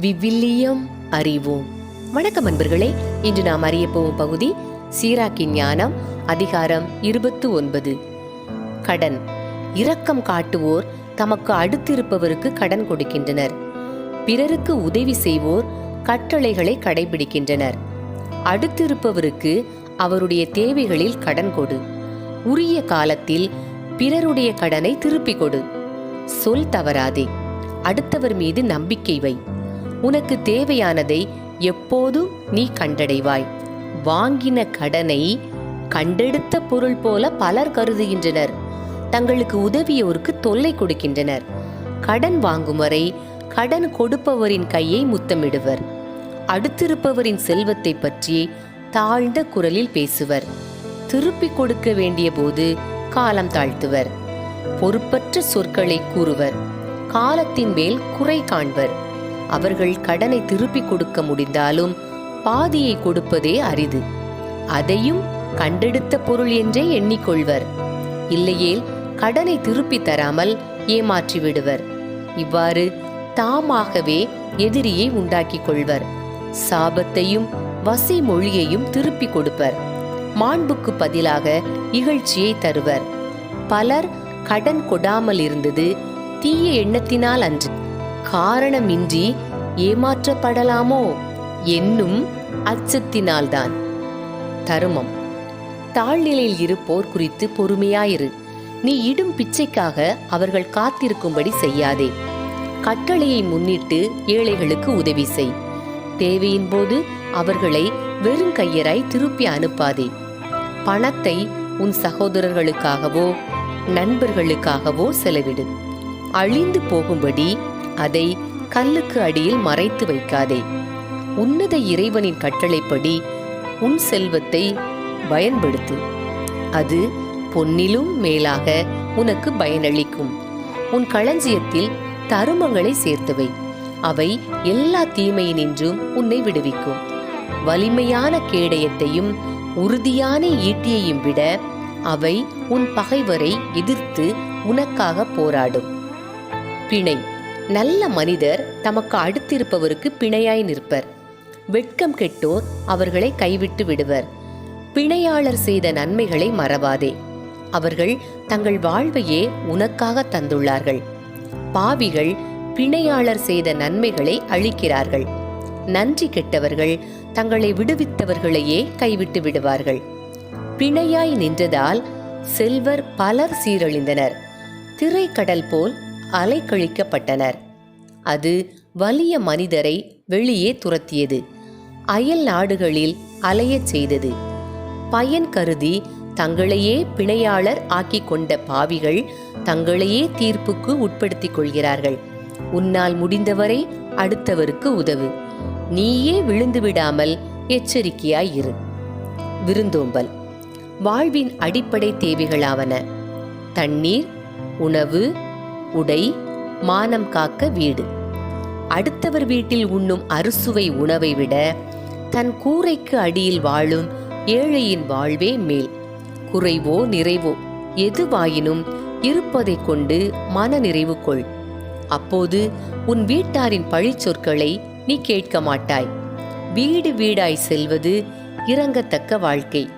விவிலியம் அறிவோம். வணக்கம் அன்பர்களே இன்று நாம் அறிய போகும் பகுதி சீராக்கின் ஞானம் அதிகாரம் இருபத்து ஒன்பது கடன். இரக்கம் காட்டுவோர் தமக்கு அடுத்திருப்பவருக்கு கடன் கொடுக்கின்றனர். பிறருக்கு உதவி செய்வோர் கட்டளைகளை கடைபிடிக்கின்றனர். அடுத்திருப்பவருக்கு அவருடைய தேவைகளில் கடன் கொடு. உரிய காலத்தில் பிறருடைய கடனை திருப்பிக் கொடு. சொல் தவறாதே. அடுத்தவர் மீது நம்பிக்கை வை. உனக்கு தேவையானதை எப்போதும் நீ கண்டடைவாய். வாங்கின கடனை கண்டெடுத்த பொருள் போல பலர் கருதுகின்றனர். தங்களுக்கு உதவியோருக்கு தொல்லை கொடுக்கின்றனர். கடன் வாங்கும் வரை கடன் கொடுப்பவரின் கையை முத்தமிடுவர். அடுத்திருப்பவரின் செல்வத்தை பற்றி தாழ்ந்த குரலில் பேசுவர். திருப்பிக் கொடுக்க வேண்டிய போது காலம் தாழ்த்துவர். பொறுப்பற்ற சொற்களை கூறுவர். காலத்தின் மேல் குறை காண்பர். அவர்கள் கடனை திருப்பிக் கொடுக்க முடிந்தாலும் பாதியை கொடுப்பதே அரிது. அதையும் கண்டெடுத்த பொருள் என்றே எண்ணிக்கொள்வர். இல்லையேல் கடனை திருப்பி தராமல் ஏமாற்றி விடுவர். இவ்வாறு தாமாகவே எதிரியை உண்டாக்கிக் கொள்வர். சாபத்தையும் வசை மொழியையும் திருப்பிக் கொடுப்பர். மாண்புக்கு பதிலாக இகழ்ச்சியை தருவர். பலர் கடன் கொடாமல் இருந்தது தீய எண்ணத்தினால் அன்று காரணமின்றி ஏமாற்றப்படலாமோ என்னும் அச்சத்தினால்தான். தருமம். தாழ்நிலையில் இருப்போர் குறித்து பொறுமையாயிரு. நீ இடும் பிச்சைக்காக அவர்கள் காத்திருக்கும்படி செய்யாதே. கட்டளையை முன்னிட்டு ஏழைகளுக்கு உதவி செய். தேவையின் போது அவர்களை வெறும் கையராய் திருப்பி அனுப்பாதே. பணத்தை உன் சகோதரர்களுக்காகவோ நண்பர்களுக்காகவோ செலவிடு. அழிந்து போகும்படி அதை கல்லுக்கு அடியில் மறைத்து வைக்காதே. உன்னத இறைவனின் கட்டளைப்படி உன் செல்வத்தை பயன்படுத்து. அது பொன்னிலும் மேலாக உனக்கு பயனளிக்கும். உன் களஞ்சியத்தில் தருமங்களை சேர்த்தவை. அவை எல்லா தீமையினின்றும் உன்னை விடுவிக்கும். வலிமையான கேடயத்தையும் உறுதியான ஈட்டியையும் விட அவை உன் பகைவரை எதிர்த்து உனக்காக போராடும். பிணை. நல்ல மனிதர் தமக்கு அடுத்திருப்பவருக்கு பிணையாய் நிற்பர். வெட்கம் கெட்டோர் அவர்களை கைவிட்டு விடுவர். பிணையாளர் செய்த நன்மைகளை மறவாதே. அவர்கள் தங்கள் வாழ்வையே உனக்காக தந்துள்ளார்கள். பாவிகள் பிணையாளர் செய்த நன்மைகளை அழிக்கிறார்கள். நன்றி கெட்டவர்கள் தங்களை விடுவித்தவர்களையே கைவிட்டு விடுவார்கள். பிணையாய் நின்றதால் செல்வர் பலர் சீரழிந்தனர். திரைக்கடல் போல் அலைக்கழிக்கப்பட்டனர். அது வலிய மனிதரை வெளியே துரத்தியது. அயல் நாடுகளில் அலையச் செய்தது. பயன் கருதி தங்களையே பிணையாளர் ஆக்கிக் கொண்ட பாவிகள் தங்களையே தீர்ப்புக்கு உட்படுத்திக் கொள்கிறார்கள். உன்னால் முடிந்தவரை அடுத்தவருக்கு உதவு. நீயே விழுந்து விடாமல் எச்சரிக்கையாய் இரு. விருந்தோம்பல். வாழ்வின் அடிப்படை தேவைகளாவன. தண்ணீர் உணவு உடை மானம் காக்க வீடு. அடுத்தவர் வீட்டில் உண்ணும் அறுசுவை உணவை விட தன் கூரைக்கு அடியில் வாழும் ஏழையின் வாழ்வே மேல். குறைவோ நிறைவோ எதுவாயினும் இருப்பதைக் கொண்டு மன நிறைவு கொள். அப்போது உன் வீட்டாரின் பழிச்சொற்களை நீ கேட்க மாட்டாய். வீடு வீடாய் செல்வது இறங்கத்தக்க வாழ்க்கை.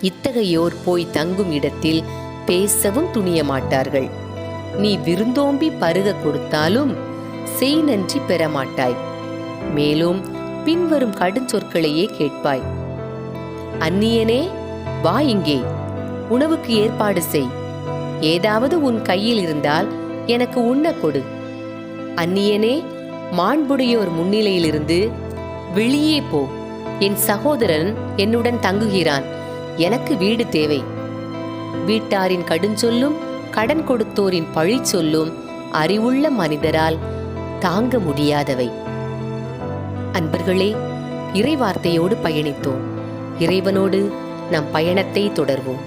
இத்தகையோர் போய் தங்கும் இடத்தில் பேசவும் துணிய மாட்டார்கள். நீ விருந்தோம்பி பருக கொடுத்தாலும் செய் நன்றி பெற மாட்டாய் மேலும் பின்வரும் கடுஞ்சொற்களையே கேட்பாய். அந்நியனே வா இங்கே உணவுக்கு ஏற்பாடு செய். ஏதாவது உன் கையில் இருந்தால் எனக்கு உண்ண கொடு. அந்நியனே மாண்புடையோர் முன்னிலையிலிருந்து வெளியே போ. என் சகோதரன் என்னுடன் தங்குகிறான். எனக்கு வீடு தேவை. வீட்டாரின் கடுஞ்சொல்லும் கடன் கொடுத்தோரின் பழி சொல்லும் அறிவுள்ள மனிதரால் தாங்க முடியாதவை. அன்பர்களே இறைவார்த்தையோடு பயணித்தோம். இறைவனோடு நம் பயணத்தை தொடர்வோம்.